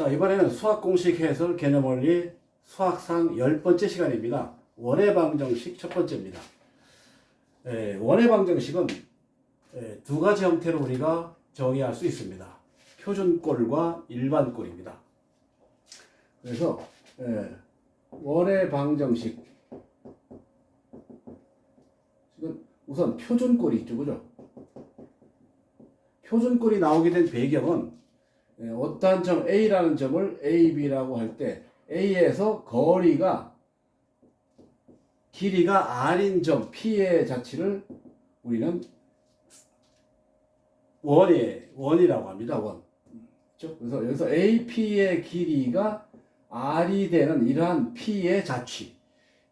자, 이번에는 수학 공식 해설 개념 원리 수학상 열 번째 시간입니다. 원의 방정식 첫 번째입니다. 예, 원의 방정식은 예, 두 가지 형태로 우리가 정의할 수 있습니다. 표준꼴과 일반꼴입니다. 그래서 예, 원의 방정식 지금 우선 표준꼴이 있죠, 그죠? 표준꼴이 나오게 된 배경은 예, 어떠한 점 A라는 점을 A, B라고 할 때 A에서 거리가 길이가 R인 점 P의 자치를 우리는 원의 원이라고 합니다. 원. 그렇죠? 그래서 여기서 AP의 길이가 R이 되는 이러한 P의 자치,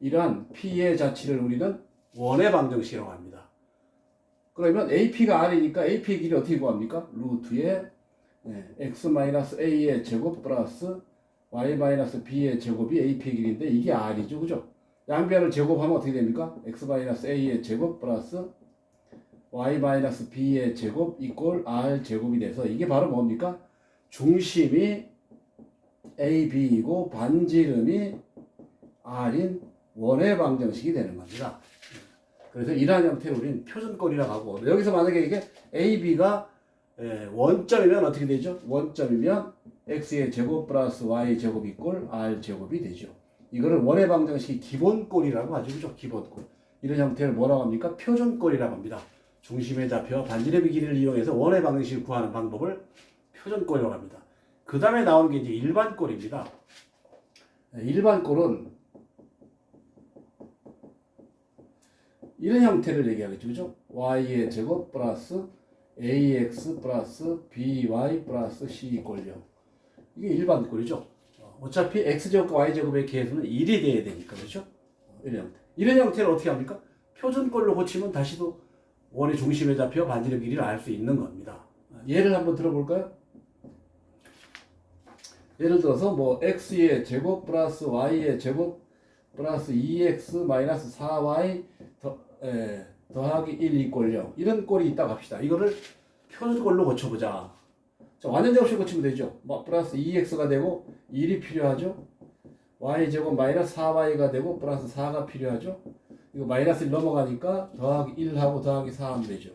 이러한 P의 자치를 우리는 원의 방정식이라고 합니다. 그러면 AP가 R이니까 AP의 길이 어떻게 구합니까? 루트에 네, x-a의 제곱 플러스 y-b의 제곱이 AP의 길인데 이게 R이죠. 그죠? 양변을 제곱하면 어떻게 됩니까? x-a의 제곱 플러스 y-b의 제곱 이꼴 r 제곱이 돼서 이게 바로 뭡니까? 중심이 AB이고 반지름이 R인 원의 방정식이 되는 겁니다. 그래서 이러한 형태를 우리는 표준꼴이라고 하고 여기서 만약에 이게 AB가 원점이면 어떻게 되죠? 원점이면 x의 제곱 플러스 y 제곱 이꼴 r 제곱이 되죠. 이거를 원의 방정식이 기본꼴이라고 하죠. 그죠? 기본꼴. 이런 형태를 뭐라고 합니까? 표준꼴이라고 합니다. 중심의 좌표와 반지름의 길이를 이용해서 원의 방정식을 구하는 방법을 표준꼴이라고 합니다. 그 다음에 나오는 게 이제 일반꼴입니다. 일반꼴은 이런 형태를 얘기하겠죠. 그죠? y의 제곱 플러스 ax 플러스 by 플러스 c 이꼴 0. 이게 일반 꼴이죠. 어차피 x제곱과 y제곱의 계수는 1이 돼야 되니까. 그렇죠? 이런 형태. 이런 형태를 어떻게 합니까? 표준꼴로 고치면 다시도 원의 중심의 좌표 반지름 길이를 알 수 있는 겁니다. 예를 한번 들어볼까요? 예를 들어서 뭐 x의 제곱 플러스 y의 제곱 플러스 2x 마이너스 4y 더, 에, 더하기 1 이꼴 0 이런 꼴이 있다고 합시다. 이거를 표준꼴로 고쳐보자. 자, 완전제 없이 고치면 되죠. 뭐 플러스 2x가 되고 1이 필요하죠. y제곱 마이너스 4y가 되고 플러스 4가 필요하죠. 이거 마이너스 1 넘어가니까 더하기 1하고 더하기 4 하면 되죠.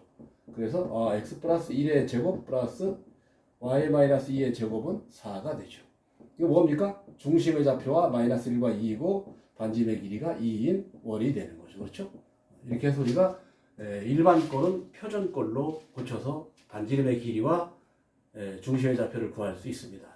그래서 어, x 플러스 1의 제곱 플러스 y 마이너스 2의 제곱은 4가 되죠. 이거 뭡니까? 중심의 좌표와 마이너스 1과 2이고 반지름의 길이가 2인 원이 되는 거죠. 그렇죠? 이렇게 해서 우리가 일반꼴은 표준꼴로 고쳐서 반지름의 길이와 중심의 좌표를 구할 수 있습니다.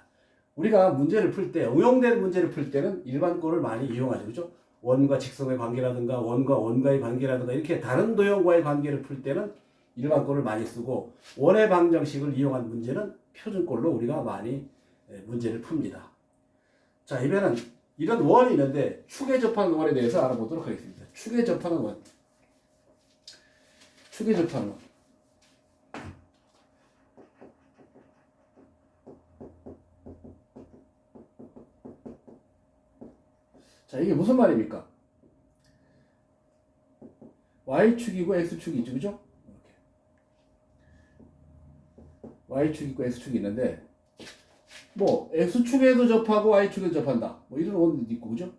우리가 문제를 풀 때, 응용된 문제를 풀 때는 일반 꼴을 많이 이용하죠. 그죠? 원과 직선의 관계라든가 원과 원과의 관계라든가 이렇게 다른 도형과의 관계를 풀 때는 일반 꼴을 많이 쓰고 원의 방정식을 이용한 문제는 표준 꼴로 우리가 많이 문제를 풉니다. 자, 이번에는 이런 원이 있는데 축에 접하는 원에 대해서 알아보도록 하겠습니다. 축에 접하는 원. 원. 자, 이게 무슨 말입니까? y축이고 x축이 있죠. 그죠? 이렇게. y축 있고 x축이 있는데 뭐 x축에도 접하고 y축에도 접한다. 뭐 이런 원도 있고 그죠?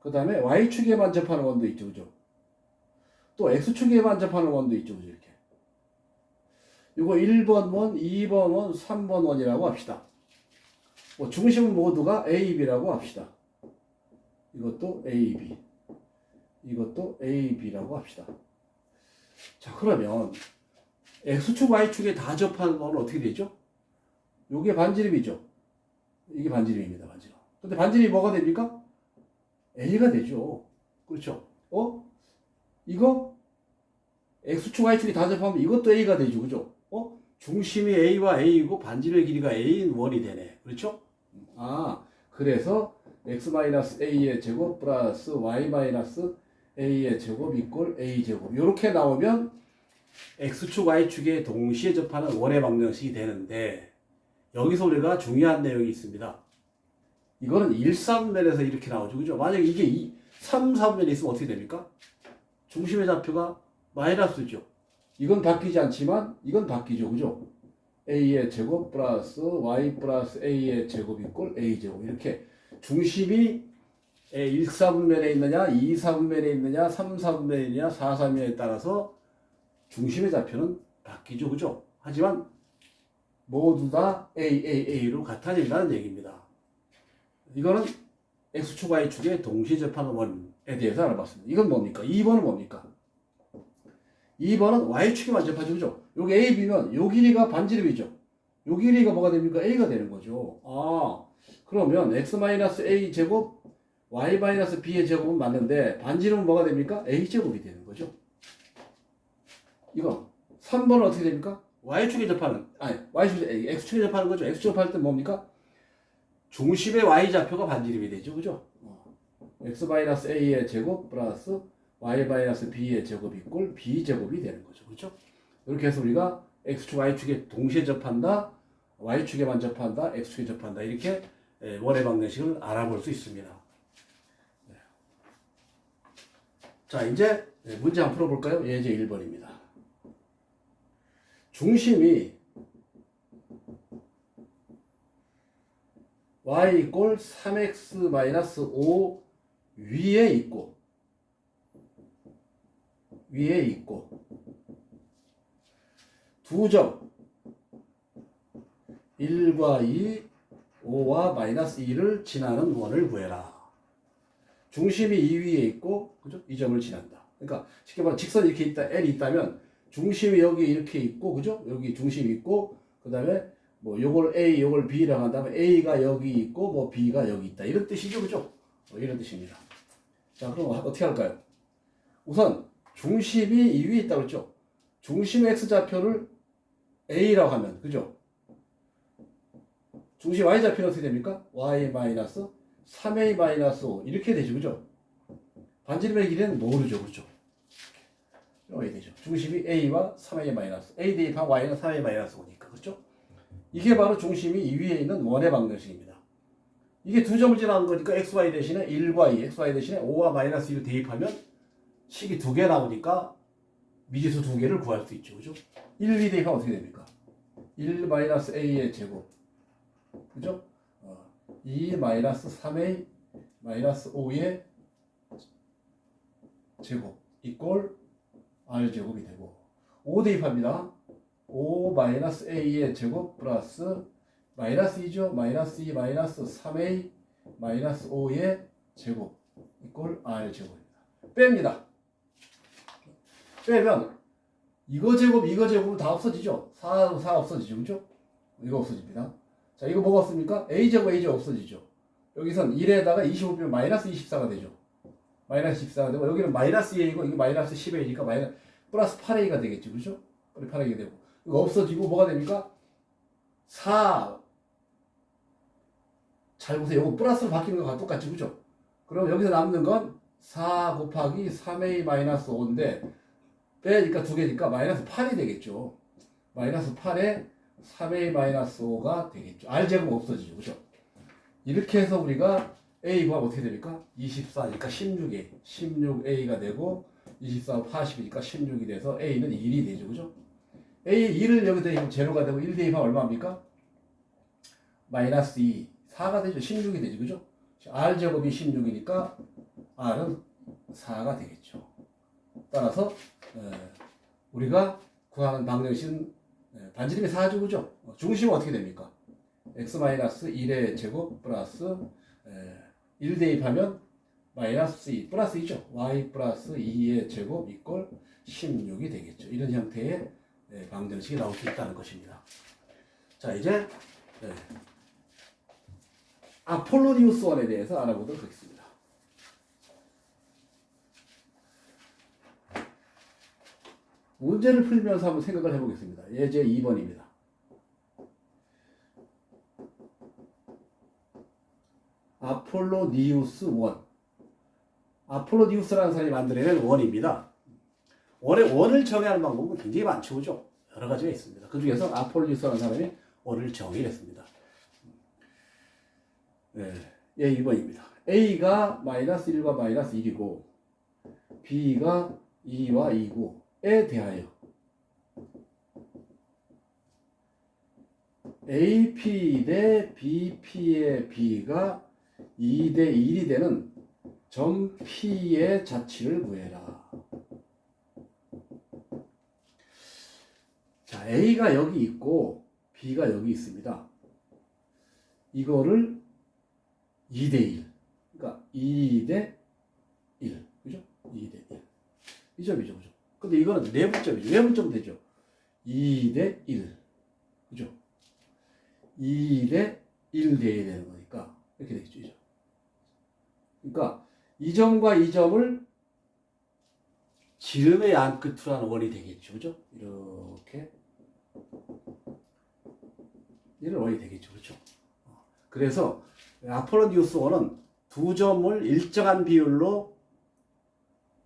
그 다음에 y축에만 접하는 원도 있죠. 그죠? 또 x축에만 접하는 원도 있죠. 이렇게. 이거 1번 원, 2번 원, 3번 원이라고 합시다. 뭐 중심 모두가 A, B라고 합시다. 이것도 A, B. 이것도 A, B라고 합시다. 자, 그러면 X축, Y축에 다 접하는 건 어떻게 되죠? 요게 반지름이죠. 이게 반지름입니다, 반지름. 근데 반지름이 뭐가 됩니까? A가 되죠. 그렇죠? 어? 이거 X축, Y축이 다 접하면 이것도 A가 되죠. 그죠? 어? 중심이 A와 A이고 반지름의 길이가 A인 원이 되네. 그렇죠? 아, 그래서 x-a의 제곱 플러스 y-a의 제곱 이꼴 a 제곱 이렇게 나오면 x축 y축에 동시에 접하는 원의 방정식이 되는데 여기서 우리가 중요한 내용이 있습니다. 이거는 1,3면에서 이렇게 나오죠. 그죠? 만약에 이게 2, 3, 3면에 있으면 어떻게 됩니까? 중심의 좌표가 마이너스죠. 이건 바뀌지 않지만 이건 바뀌죠. 그죠? a의 제곱 플러스 y 플러스 a의 제곱 이꼴 a 제곱 이렇게 중심이 1, 4분면에 있느냐, 2, 4분면에 있느냐, 3, 4분면에 있느냐, 4, 3면에 따라서 중심의 좌표는 바뀌죠. 그죠? 하지만 모두 다 A, A, A로 같아진다는 얘기입니다. 이거는 X축, Y축의 동시 접한 원에 대해서 알아봤습니다. 이건 뭡니까? 2번은 뭡니까? 2번은 Y축에만 접하죠. 그죠? 여기 A, B면 요 길이가 반지름이죠. 요 길이가 뭐가 됩니까? A가 되는 거죠. 아, 그러면 X-A 제곱 y-b의 제곱은 맞는데 반지름은 뭐가 됩니까? a제곱이 되는 거죠. 이거 3번은 어떻게 됩니까? y축에 접하는 아니 y축에 x축에 접하는 거죠. x축 접할 때 뭡니까? 중심의 y좌표가 반지름이 되죠. 그죠? 어. x-a의 제곱 플러스 y-b의 제곱 이 꼴 b제곱이 되는 거죠. 그죠? 이렇게 해서 우리가 x축, y축에 동시에 접한다, y축에만 접한다, x축에 접한다 이렇게 예, 원의 방정식을 알아볼 수 있습니다. 자, 이제 문제 한번 풀어볼까요? 예제 1번입니다. 중심이 y 이꼴 3x 마이너스 5 위에 있고 위에 있고 두 점 1과 2, 5와 마이너스 2를 지나는 원을 구해라. 중심이 이 위에 있고 그죠? 이 점을 지난다. 그러니까 쉽게 말해 직선이 이렇게 있다 L이 있다면 중심이 여기 이렇게 있고 그죠? 여기 중심이 있고 그다음에 뭐 요걸 A 요걸 B라고 한다면 A가 여기 있고 뭐 B가 여기 있다. 이런 뜻이죠. 그죠? 뭐 이런 뜻입니다. 자, 그럼 어떻게 할까요? 우선 중심이 이 위에 있다고 그랬죠? 중심 X좌표를 A라고 하면 그죠? 중심 Y좌표는 어떻게 됩니까? Y 마이너스 3a-5 이렇게 되죠. 그죠? 반지름의 길이는 모르죠. 그렇죠? 이렇게 되죠. 중심이 a와 3a- a 대입한 y는 3a-5니까. 그렇죠? 이게 바로 중심이 이 위에 있는 원의 방정식입니다. 이게 두 점을 지나는 거니까 xy 대신에 1과 2, xy 대신에 5와 마이너스 2를 대입하면 식이 두 개 나오니까 미지수 두 개를 구할 수 있죠. 그죠? 1, 2 대입하면 어떻게 됩니까? 1 마이너스 a의 제곱. 그죠? 2 마이너스 3a 마이너스 5의 제곱 이꼴 r 제곱이 되고 5 대입합니다. 5 마이너스 a의 제곱 플러스 마이너스 2죠. 마이너스 2 마이너스 3a 마이너스 5의 제곱 이꼴 r 제곱입니다. 뺍니다. 빼면 이거 제곱 이거 제곱은 다 없어지죠. 4, 4 없어지죠. 그죠? 이거 없어집니다. 자, 이거 뭐가 없습니까? A제곱 A제곱 없어지죠. 여기선 1에다가 25 빼면 마이너스 24가 되죠. 마이너스 24가 되고, 여기는 마이너스 2A이고, 이게 마이너스 10A니까 마이너스, 플러스 8A가 되겠죠. 그죠? 8A가 되고. 이거 없어지고, 뭐가 됩니까? 4. 잘 보세요. 이거 플러스로 바뀌는 거랑 똑같지. 그죠? 그럼 여기서 남는 건 4 곱하기 3A 마이너스 5인데, 빼니까 두 개니까 마이너스 8이 되겠죠. 마이너스 8에 3a-5가 되겠죠. r제곱 없어지죠. 그죠? 이렇게 해서 우리가 a 구하면 어떻게 됩니까? 24니까 16a. 16a가 되고 24 80이니까 16이 돼서 a는 1이 되죠. 그죠? a 1을 여기 대입하면 제로가 되고 1 대입하면 얼마입니까? 마이너스 2. 4가 되죠. 16이 되죠. 그죠? r제곱이 16이니까 r은 4가 되겠죠. 따라서 우리가 구하는 방정식은 네, 반지름이 4죠, 그죠? 중심은 어떻게 됩니까? x-1의 제곱 플러스 1 대입하면 마이너스 2 플러스 2죠. y 플러스 2의 제곱 이꼴 16이 되겠죠. 이런 형태의 네, 방정식이 나올 수 있다는 것입니다. 자, 이제 네. 아폴로니우스 원에 대해서 알아보도록 하겠습니다. 문제를 풀면서 한번 생각을 해보겠습니다. 예제 2번입니다. 아폴로니우스 원. 아폴로니우스라는 사람이 만들어낸 원입니다. 원의 원을 정의하는 방법은 굉장히 많죠, 그죠? 여러 가지가 있습니다. 그 중에서 아폴로니우스라는 사람이 원을 정의했습니다. 네, 예, 2번입니다. A가 마이너스 1과 마이너스 1이고, B가 2와 2고, 에 대하여 AP 대 BP의 B가 2 대 1이 되는 점 P의 자치를 구해라. 자, A가 여기 있고 B가 여기 있습니다. 이거를 2 대 1. 그러니까 2 대 1. 그죠? 2 대 1. 이 점이죠. 그죠? 근데 이거는 내분점이죠. 외분점 되죠. 2 대 1. 그죠? 2 대 1 돼야 되는 거니까 이렇게 되겠죠. 이 점. 그러니까 이 점과 이 점을 지름의 양 끝으로 하는 원이 되겠죠. 그죠? 이렇게 이런 원이 되겠죠. 그렇죠? 그래서 아폴로니우스 원은 두 점을 일정한 비율로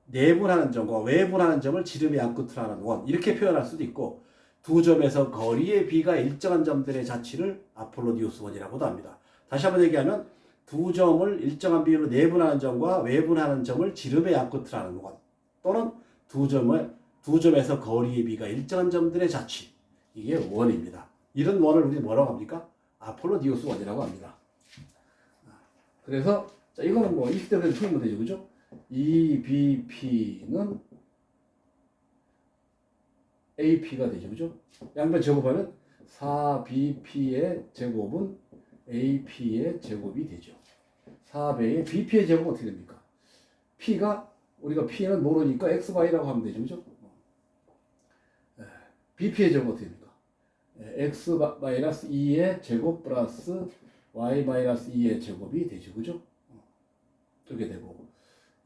내분하는 점과 외분하는 점을 지름의 하는 원 이렇게 표현할 수도 있고 두 점에서 거리의 비가 일정한 점들의 자치를 아폴로니우스 원이라고도 합니다. 다시 한번 얘기하면 두 점을 일정한 비율로 내분하는 점과 외분하는 점을 지름의 하는 원 또는 두 점을 두 점에서 거리의 비가 일정한 점들의 자치 이게 원입니다. 이런 원을 우리 뭐라고 합니까? 아폴로디우스 원이라고 합니다. 그래서 자 이거는 뭐 20대 때 풀면 되죠, 그죠? EBP는 AP가 되죠, 그죠? 양변 제곱하면 4BP의 제곱은 AP의 제곱이 되죠. 4배의 BP의 제곱은 어떻게 됩니까? P가 우리가 P는 모르니까 XY라고 하면 되죠, 그죠? 에, BP의 제곱은 어떻게 됩니까? 에, X 마이너스 2의 제곱 플러스 Y 마이너스 2의 제곱이 되죠, 그죠? 어, 이렇게 되고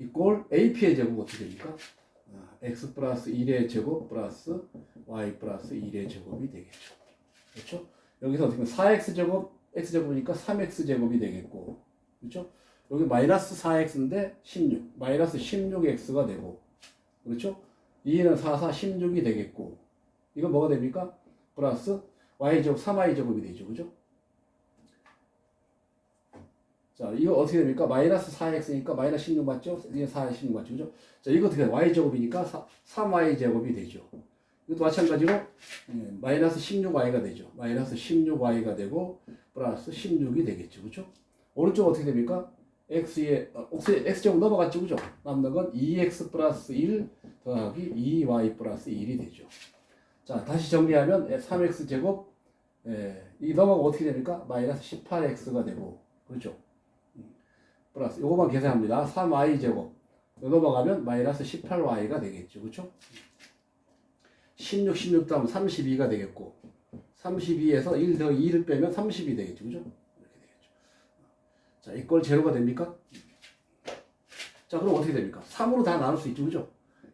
이꼴 AP의 제곱은 어떻게 됩니까? 아, X 플러스 1의 제곱 플러스 Y 플러스 1의 제곱이 되겠죠. 그렇죠? 여기서 어떻게 보면 4X 제곱, X 제곱이니까 3X 제곱이 되겠고, 그렇죠? 여기 마이너스 4X인데 16, 마이너스 16X가 되고, 그렇죠? 2는 4, 4, 16이 되겠고, 이건 뭐가 됩니까? 플러스 Y 제곱, 3Y 제곱이 되죠, 그죠? 자, 이거 어떻게 됩니까? 마이너스 4x니까 마이너스 16 맞죠? 이게 4, 16 맞죠? 그죠? 자, 이거 어떻게 돼? y제곱이니까 3y 제곱이 되죠. 이것도 마찬가지로 예, 마이너스 16y가 되죠. 마이너스 16y가 되고 플러스 16이 되겠죠. 그죠? 오른쪽 어떻게 됩니까? x에 어, x제곱 넘어갔죠. 그죠? 남는 건 2x 플러스 1 더하기 2y 플러스 1이 되죠. 자, 다시 정리하면 3x 제곱 예, 이 넘어가 어떻게 됩니까? 마이너스 18x가 되고 그렇죠? 플러스 요거만 계산합니다. 3y 제곱 넘어가면 마이너스 18y가 되겠죠. 그렇죠? 16, 16 다음 32가 되겠고 32에서 1더 2를 빼면 30이 되겠죠. 그죠? 이렇게 되겠죠. 자, 이걸 제로가 됩니까? 자, 그럼 어떻게 됩니까? 3으로 다 나눌 수 있죠. 그죠?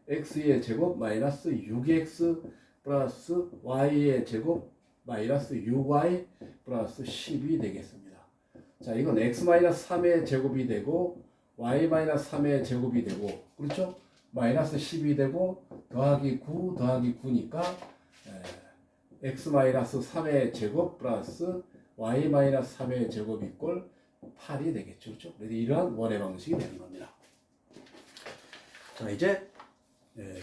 x의 제곱 마이너스 6x 플러스 y의 제곱 마이너스 6y 플러스 10이 되겠습니다. 자, 이건 x 마이너스 3의 제곱이 되고 y 마이너스 3의 제곱이 되고 그렇죠? 마이너스 10이 되고 더하기 9 더하기 9니까 x 마이너스 3의 제곱 플러스 y 마이너스 3의 제곱 이꼴 8이 되겠죠. 그렇죠? 그래서 이러한 원의 방식이 되는 겁니다. 자, 이제 에,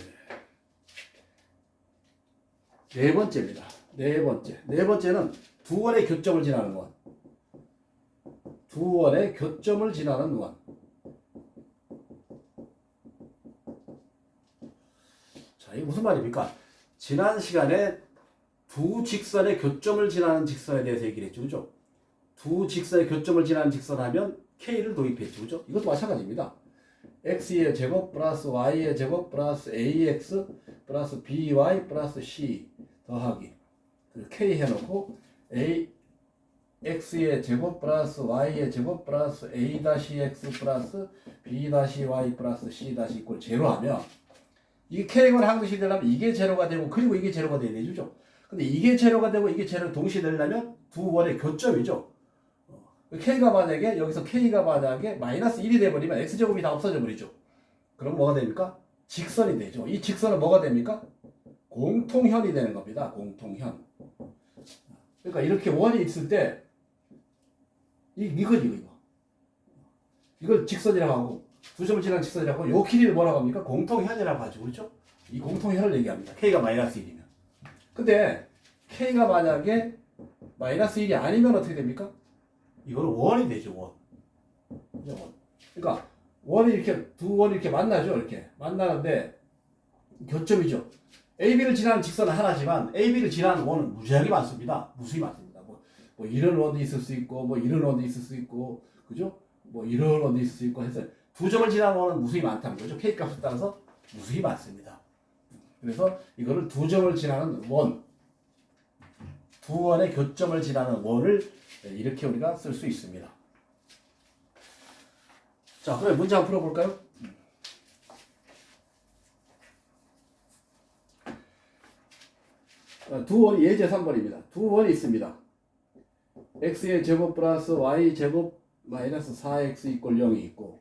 네 번째입니다. 네 번째. 네 번째는 두 원의 교점을 지나는 원. 두 원의 교점을 지나는 원. 자, 이게 무슨 말입니까? 지난 시간에 두 직선의 교점을 지나는 직선에 대해서 얘기를 했죠. 그죠? 두 직선의 교점을 지나는 직선 하면 K를 도입했죠. 그죠? 이것도 마찬가지입니다. X의 제곱 플러스 Y의 제곱 플러스 AX 플러스 BY 플러스 C 더하기 K 해놓고 A x의 제곱 플러스 y의 제곱 플러스 a 다시 x 플러스 b 다시 y 플러스 c 다시 이꼴 제로 하면 이게 k가 항등식이 되려면 이게 제로가 되고 그리고 이게 제로가 돼야 되죠. 근데 이게 제로가 되고 이게 제로 동시에 되려면 두 원의 교점이죠. 어, k가 만약에 여기서 k가 만약에 마이너스 1이 돼버리면 x 제곱이 다 없어져 버리죠. 그럼 뭐가 됩니까? 직선이 되죠. 이 직선은 뭐가 됩니까? 공통현이 되는 겁니다. 공통현. 그러니까 이렇게 원이 있을 때 이, 이거지, 이거, 이거. 이걸 직선이라고 하고, 두 점을 지나는 직선이라고 하고, 요 길이를 뭐라고 합니까? 공통현이라고 하죠. 그렇죠? 이 공통현을 얘기합니다. K가 마이너스 1이면. 근데, K가 만약에 마이너스 1이 아니면 어떻게 됩니까? 이거는 원이 되죠, 원. 원. 그러니까 원이 이렇게 두 원이 이렇게 만나죠, 이렇게 만나는데 교점이죠. AB를 지나는 직선은 하나지만 AB를 지나는 원은 무지하게 많습니다. 무수히 많습니다. 뭐, 뭐 이런 원도 있을 수 있고, 뭐 이런 원도 있을 수 있고, 그죠? 뭐 이런 원도 있을 수 있고 해서 두 점을 지나는 원은 무수히 많다는 거죠. K 값에 따라서 무수히 많습니다. 그래서 이거를 두 점을 지나는 원, 두 원의 교점을 지나는 원을 이렇게 우리가 쓸 수 있습니다. 자, 그럼 문제 한번 풀어볼까요? 어, 두 원이 예제 3번입니다. 두 원이 있습니다. X의 제곱 플러스 y 제곱 마이너스 4x 이꼴 0이 있고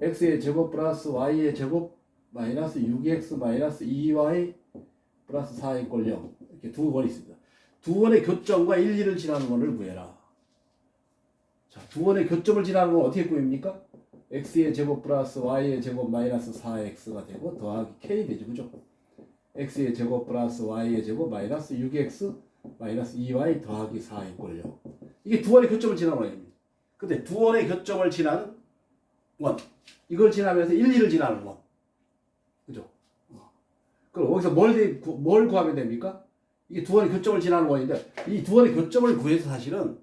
x의 제곱 플러스 y의 제곱 마이너스 6x 마이너스 2y 플러스 4 이꼴 0 이렇게 두 원이 있습니다. 두 원의 교점과 1, 2를 지나는 원을 구해라. 자, 두 원의 교점을 지나는 건 어떻게 구입니까? x의 제곱 플러스 y의 제곱 마이너스 4x가 되고 더하기 k 되죠. 그죠? x의 제곱 플러스 y의 제곱 마이너스 6x 마이너스 2y 더하기 4 이꼴 0 이게 두 원의 교점을 지나는 원입니다. 근데 두 원의 교점을 지나는 원 이걸 지나면서 1, 2를 지나는 원 그죠? 어. 그럼 여기서 뭘, 뭘 구하면 됩니까? 이게 두 원의 교점을 지나는 원인데 이 두 원의 교점을 구해서 사실은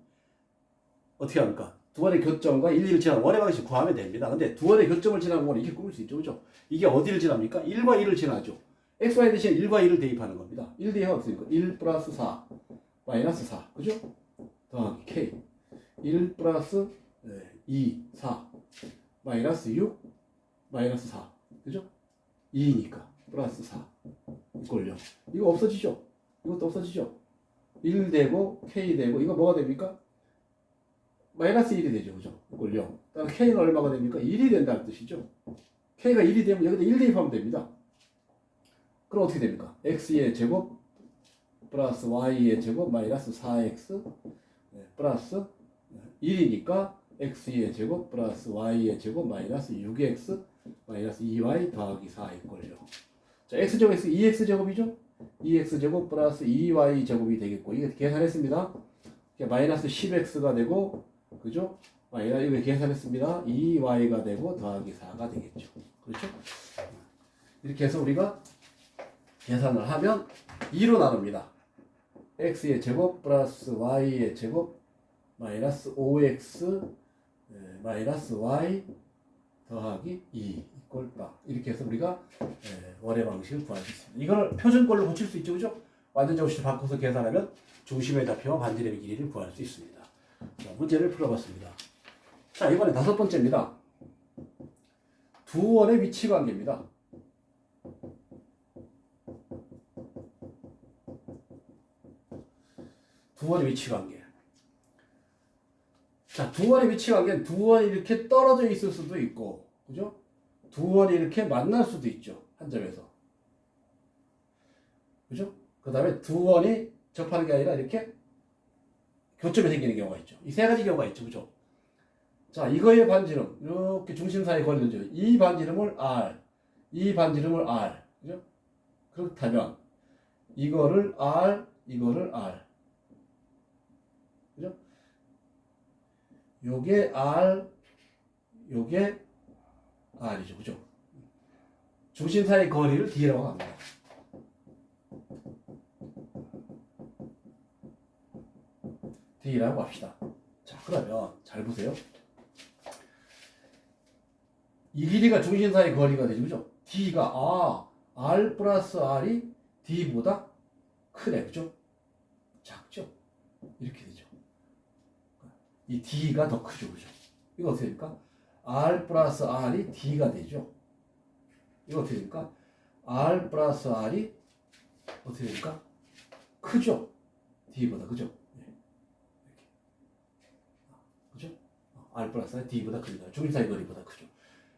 어떻게 합니까? 두 원의 교점과 1, 2를 지나는 원의 방식 구하면 됩니다. 근데 두 원의 교점을 지나는 원은 이렇게 꾸밀 수 있죠. 그죠? 이게 어디를 지납니까? 1과 1을 지나죠. X, y 대신에 1과 1을 대입하는 겁니다. 1 대입하면 어떻습니까? 1 플러스 4 마이너스 4 그죠? 더하기 k 1 플러스 2, 4 마이너스 6 마이너스 4 그죠? 2니까 플러스 4 이꼴 0 이거 없어지죠? 이것도 없어지죠? 1 되고 k 되고 이거 뭐가 됩니까? 마이너스 1이 되죠 그죠? 이꼴 0 그다음 k는 얼마가 됩니까? 1이 된다는 뜻이죠 k가 1이 되면 여기다 1 대입하면 됩니다 그럼 어떻게 됩니까? x의 제곱 플러스 y의 제곱 마이너스 4x 네, 플러스 1이니까 x의 제곱 플러스 y의 제곱 마이너스 6x 마이너스 2y 더하기 4 이꼴 0. 자, x제곱 x 2x 제곱이죠? 2x 제곱 플러스 2y 제곱이 되겠고 이거 계산했습니다. 이게 마이너스 10x가 되고 그죠? 마이너스 이거 계산했습니다. 2y가 되고 더하기 4가 되겠죠. 그렇죠? 이렇게 해서 우리가 계산을 하면 2로 나눕니다. x의 제곱 플러스 y의 제곱 마이너스 5x 네, 마이너스 y 더하기 2 이꼴 바 이렇게 해서 우리가 예, 원의 방식을 구할 수 있습니다. 이걸 표준꼴로 고칠 수 있죠, 그죠? 완전 정식을 바꿔서 계산하면 중심의 좌표와 반지름의 길이를 구할 수 있습니다. 자, 문제를 풀어봤습니다. 자, 이번에 다섯 번째입니다. 두 원의 위치 관계입니다. 두 원의 위치 관계. 자, 두 원의 위치 관계는 두 원이 이렇게 떨어져 있을 수도 있고, 그죠? 두 원이 이렇게 만날 수도 있죠. 한 점에서. 그죠? 그 다음에 두 원이 접하는 게 아니라 이렇게 교점이 생기는 경우가 있죠. 이 세 가지 경우가 있죠. 그죠? 자, 이거의 반지름, 이렇게 중심 사이에 걸리죠. 이 반지름을 R, 이 반지름을 R. 그죠? 그렇다면, 이거를 R, 이거를 R. 그죠? 요게 R, 요게 R이죠. 그죠? 중심 사이 거리를 D라고 합니다. D라고 합시다. 자, 그러면 잘 보세요. 이 길이가 중심 사이 거리가 되죠. 그죠? D가 아, R 플러스 R이 D보다 크네. 그죠? 작죠? 이렇게 되죠. 이 D가 더 크죠. 그죠? 이거 어떻게 됩니까? R 플러스 R이 D가 되죠. 이거 어떻게 됩니까? R 플러스 R이 어떻게 됩니까? 크죠? D보다. 그죠? 네. 이렇게. 그죠? R 플러스 R D보다 크다. 중립사이 거리보다 크죠.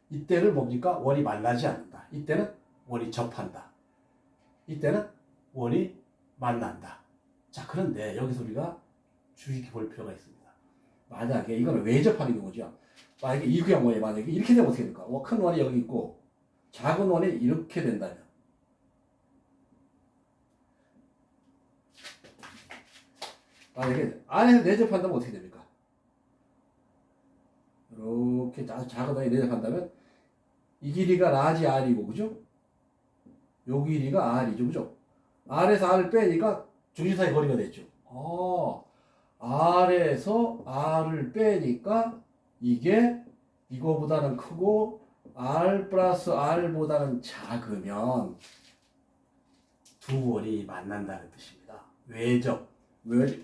이때는 뭡니까? 원이 만나지 않는다. 이때는 원이 접한다. 이때는 원이 만난다. 자, 그런데 여기서 우리가 주의 깊게 볼 필요가 있습니다. 만약에 이거는 왜 접하는 경우죠? 만약에 이 경우에 만약에 이렇게 되면 어떻게 됩니까? 어, 큰 원이 여기 있고 작은 원이 이렇게 된다면 만약에 안에서 내접한다면 어떻게 됩니까? 이렇게 작은 아이 내접한다면 이 길이가 라지 R이고 그죠? 요 길이가 R이죠 그죠? R에서 R을 빼니까 중심 사이 거리가 됐죠. 어, R에서 R을 빼니까 이게 이거보다는 크고 R 플러스 R보다는 작으면 두 원이 만난다는 뜻입니다. 외적, 외,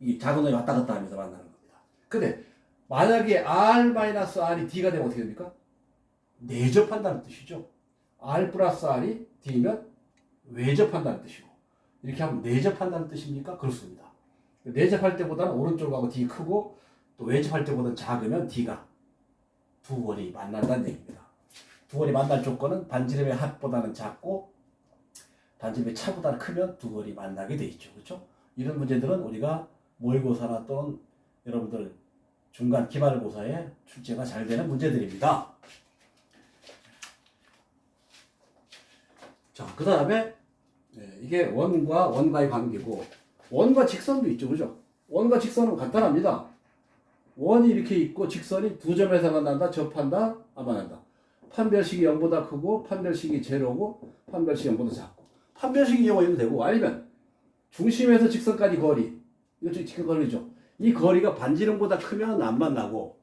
이 작은 원이 왔다 갔다 하면서 만나는 겁니다. 근데 만약에 R 마이너스 R이 D가 되면 어떻게 됩니까? 내접한다는 뜻이죠. R 플러스 R이 D면 외접한다는 뜻이고 이렇게 하면 내접한다는 뜻입니까? 그렇습니다. 내접할 때보다는 오른쪽하고 D 크고 또 외접할 때보다는 작으면 D가 두 원이 만난다는 얘기입니다. 두 원이 만날 조건은 반지름의 합보다는 작고 반지름의 차보다는 크면 두 원이 만나게 돼 있죠. 그렇죠? 이런 문제들은 우리가 모의고사나 또는 여러분들 중간 기말고사에 출제가 잘 되는 문제들입니다. 자, 그 다음에 이게 원과 원과의 관계고 원과 직선도 있죠, 그죠? 원과 직선은 간단합니다. 원이 이렇게 있고 직선이 두 점에서 만난다, 접한다, 안 만난다. 판별식이 0보다 크고 판별식이 제로고 판별식이 0보다 작고 판별식이 이용해도 되고 아니면 중심에서 직선까지 거리 이거 직선 거리죠. 이 거리가 반지름보다 크면 안 만나고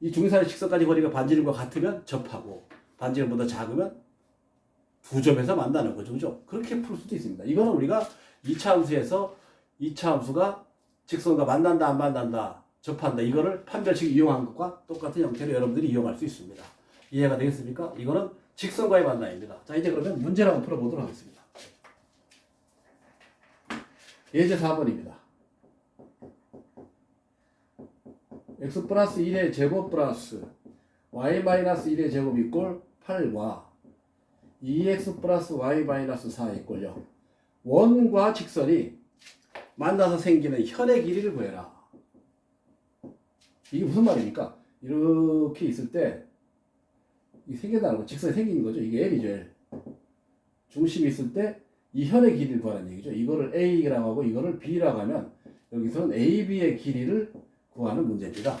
이 중심에서 직선까지 거리가 반지름과 같으면 접하고 반지름보다 작으면 두 점에서 만나는 거죠. 그죠? 그렇게 풀 수도 있습니다. 이거는 우리가 2차 함수에서 2차 함수가 직선과 만난다 안 만난다 접한다 이거를 판별식 이용한 것과 똑같은 형태로 여러분들이 이용할 수 있습니다. 이해가 되겠습니까? 이거는 직선과의 만남입니다. 자 이제 그러면 문제를 한번 풀어보도록 하겠습니다. 예제 4번입니다. x 플러스 1의 제곱 플러스 y 마이너스 1의 제곱 이꼴 8과 2x 플러스 y 마이너스 4 이꼴 0 원과 직선이 만나서 생기는 현의 길이를 구해라. 이게 무슨 말입니까? 이렇게 있을 때, 이 생겨나는 거, 직선이 생기는 거죠. 이게 L이죠, L. 중심이 있을 때, 이 현의 길이를 구하는 얘기죠. 이거를 A라고 하고, 이거를 B라고 하면, 여기서는 AB의 길이를 구하는 문제입니다.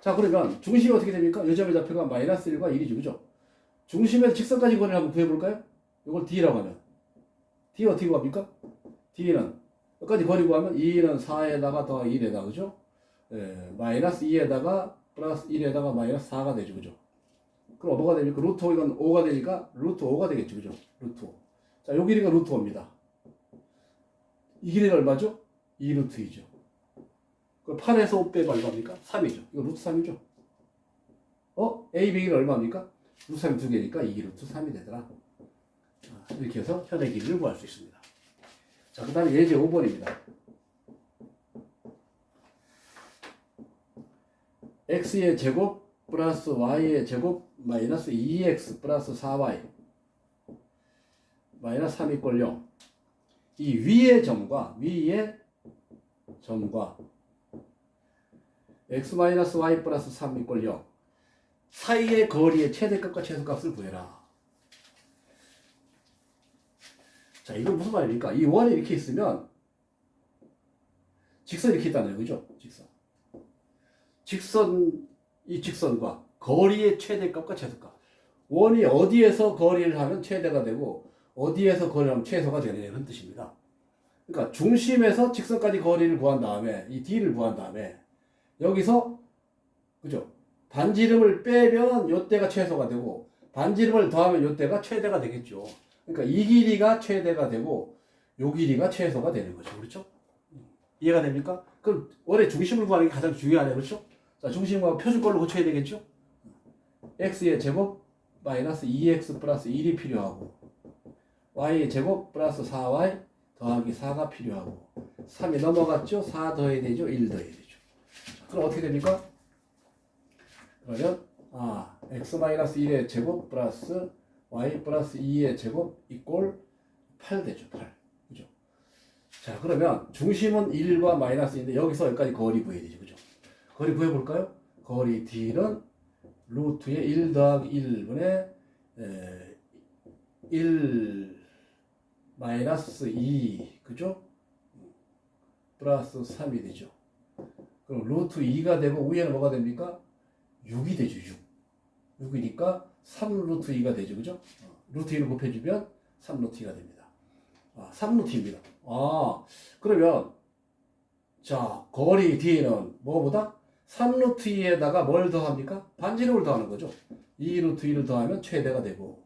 자, 그러면, 중심이 어떻게 됩니까? 요 점의 좌표가 마이너스 1과 1이죠, 그죠? 중심에서 직선까지 거리를 한번 구해볼까요? 이걸 D라고 하면. D 어떻게 구합니까? D는, 까지 거리 구하면 2는 4에다가 더 1에다, 그죠? 예, 마이너스 2에다가 플러스 1에다가 마이너스 4가 되죠. 그죠? 그럼 뭐가 됩니까? 루트 5 이건 5가 되니까 루트 5가 되겠죠. 그죠? 루트 5. 자, 요 길이가 루트 5입니다. 이 길이가 얼마죠? 2 루트 2죠. 그 8에서 5 빼면 얼마입니까? 3이죠. 이거 루트 3이죠. 어? A, B 길이 얼마입니까? 루트 3이 두 개니까 2 루트 3이 되더라. 자, 이렇게 해서 현의 길이를 구할 수 있습니다. 자, 그 다음에 예제 5번입니다. x의 제곱 플러스 y의 제곱 마이너스 2x 플러스 4y 마이너스 3 이꼴 0. 이 위의 점과 위의 점과 x 마이너스 y 플러스 3 이꼴 0 사이의 거리의 최대값과 최소값을 구해라. 자, 이건 무슨 말입니까? 이 원이 이렇게 있으면 직선이 이렇게 있다는 거죠. 직선. 직선 이 직선과 거리의 최대값과 최소값. 원이 어디에서 거리를 하면 최대가 되고 어디에서 거리를 하면 최소가 되는 뜻입니다. 그러니까 중심에서 직선까지 거리를 구한 다음에 이 d를 구한 다음에 여기서 그죠? 반지름을 빼면 요때가 최소가 되고 반지름을 더하면 요때가 최대가 되겠죠. 그러니까 이 길이가 최대가 되고 요 길이가 최소가 되는 거죠. 그렇죠? 이해가 됩니까? 그럼 원의 중심을 구하는 게 가장 중요하네요. 그렇죠? 자, 중심과 표준꼴로 고쳐야 되겠죠? x의 제곱 마이너스 2x 플러스 1이 필요하고 y의 제곱 플러스 4y 더하기 4가 필요하고 3이 넘어갔죠? 4 더해야 되죠? 1 더해야 되죠. 자, 그럼 어떻게 됩니까? 그러면 아 x 마이너스 1의 제곱 플러스 y 플러스 2의 제곱 이꼴 8 되죠. 8. 그죠? 자 그러면 중심은 1과 마이너스 인데 여기서 여기까지 거리 구해야 되죠. 그죠? 거리 구해 볼까요? 거리 D는 루트의 1 더하기 1분의 1 마이너스 2 그죠? 플러스 3이 되죠. 그럼 루트 2가 되고 위에는 뭐가 됩니까? 6이 되죠. 6. 6이니까 3 루트 2가 되죠. 그죠? 어, 루트 2를 곱해주면 3 루트 2가 됩니다. 아, 3 루트 2입니다. 아, 그러면 자, 거리 D는 뭐보다 3 루트 2에다가 뭘 더합니까? 반지름을 더하는 거죠. 2 루트 2를 더하면 최대가 되고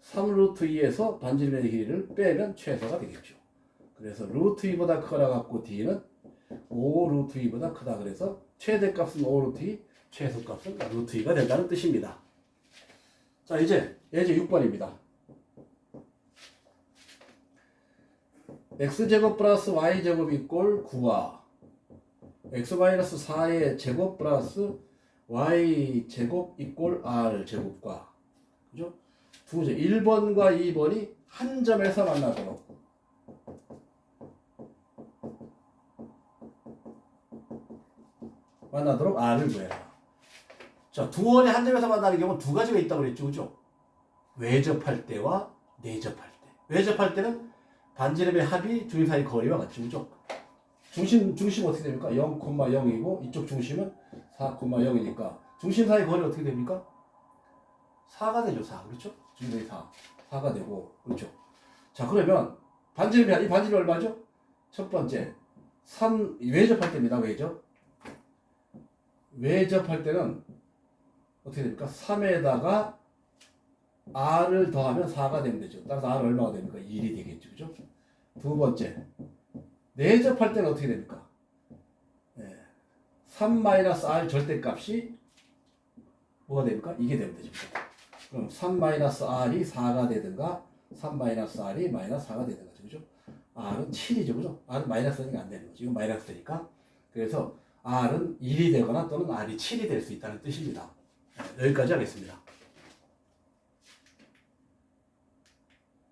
3 루트 2에서 반지름의 길이를 빼면 최소가 되겠죠. 그래서 루트 2보다 크다 갖고 D는 5 루트 2보다 크다 그래서 최대값은 5 루트 2, 최소값은 루트 2가 된다는 뜻입니다. 자 이제 예제 6번입니다. x제곱 플러스 y제곱 이꼴 9와 x 마이너스 4의 제곱 플러스 y제곱 이꼴 r제곱과 그죠? 두 문제 1번과 2번이 한 점에서 만나도록 만나도록 r을 구해라. 자, 두 원이 한 점에서 만나는 경우는 두 가지가 있다고 그랬죠. 그죠? 외접할 때와 내접할 때. 외접할 때는 반지름의 합이 중심 사이 거리와 같이 그죠? 중심 중심 어떻게 됩니까? 0,0이고 이쪽 중심은 4,0이니까 중심 사이 거리 어떻게 됩니까? 4가 되죠. 4. 그렇죠? 중심이 4. 4가 되고 그렇죠? 자, 그러면 반지름이 이 반지름 얼마죠? 첫 번째 3 외접할 때입니다. 외접. 외접할 때는 어떻게 됩니까? 3에다가 r을 더하면 4가 되면 되죠. 따라서 r 얼마가 됩니까? 1이 되겠죠. 그죠? 두 번째. 내접할 때는 어떻게 됩니까? 예. 3-r 절대값이 뭐가 됩니까? 이게 되면 되죠. 그럼 3-r이 4가 되든가 3-r이 마이너스 4가 되든가 그죠? r은 7이죠. 그죠? r은 마이너스 니까 안 되는 거죠. 이건 마이너스니까. 그래서 r은 1이 되거나 또는 r이 7이 될 수 있다는 뜻입니다. 네, 여기까지 하겠습니다.